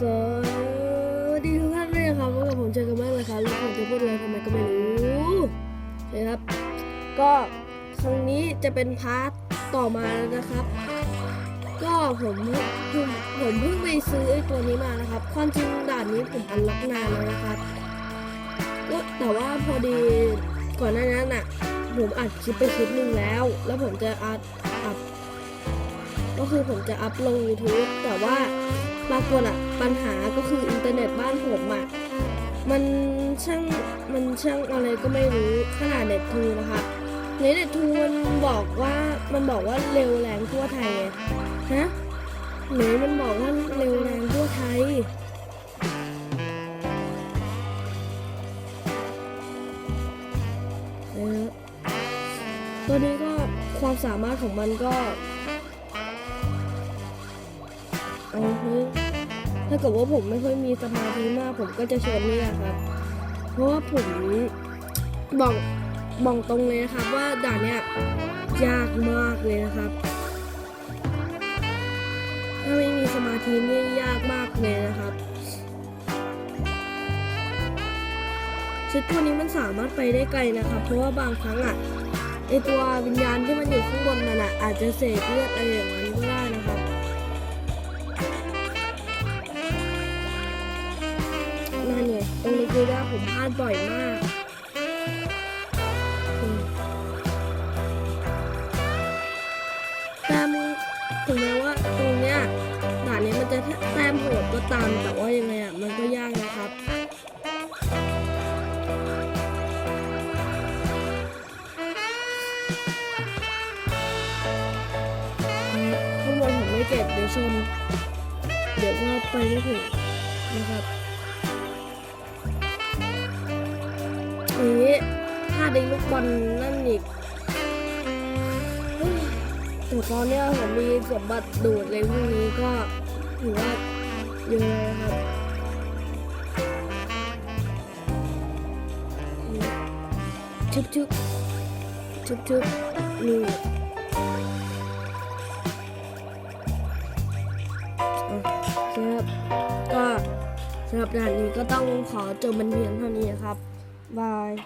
สวัสดีทุกท่านด้วยนะครับพบกับผมเจอกันมากเลยครับแล้วผมจะพูดอะไรทำไมก็ไม่รู้นะครับ ก็ครั้งนี้จะเป็นพาร์ทต่อมาแล้วนะครับ ก็ผมเพิ่งผมเพิ่งไปซื้อไอ้ตัวนี้มานะครับความจริงด่านนี้ผมอันล็อกนานแล้วนะครับก็แต่ว่าพอดีก่อนหน้านั้นน่ะ ผมอัดคลิปไปคลิปหนึ่งแล้ว แล้วผมจะอัดอัด ก็คือผมจะอัพลง YouTube แต่ว่าปรากฏอะปัญหาก็คืออินเทอร์เน็ตบ้านผมอะมันช่างมันช่างอะไรก็ไม่รู้ขนาดเน็ตทูนะครับในเน็ตทูมันบอกว่ามันบอกว่าเร็วแรงทั่วไทยไงฮะไหนมันบอกว่าเร็วแรงทั่วไทยนะตัวนี้ก็ความสามารถของมันก็ เอ้ยถ้าเกิดว่าผมไม่ค่อยมีสมาธิมาก ผมก็จะชวนนี่แหละครับ เพราะว่าผมบอกบอกตรงเลยนะครับ ว่าด่านเนี้ยยากมากเลยนะครับ ถ้าไม่มีสมาธินี่ยากมากเลยนะครับชุดตัวนี้มันสามารถไปได้ไกลนะครับ เพราะว่าบางครั้งอะไอตัววิญญาณที่มันอยู่ข้างบนนั่นอะอาจจะเสกเลือดอะไรอย่างนั้นก็ได้ รงตรงนี้คือว่าผมพลาดบ่อยมาก แต้มถึงแม้ว่าตรงเนี้ยด่านนี้มันจะแต้มโหดก็ตาม แต่ว่ายังไงอะมันก็ยากนะครับข้างบนผมไม่เก็บเดี๋ยวชนเดี๋ยวก็ไปไม่ถึงนะครับ นี้ถ้าได้ลูกบอลนั่นอีกแต่ตอนนี้ผมมีสมบัติดูดเลยพวกนี้ก็ถือว่าเยอะเลยครับชุบชุบชุบชุบนี่อะครับก็สำหรับด่านนี้ก็ต้องขอจบมันเพียงเท่านี้ครับ บาย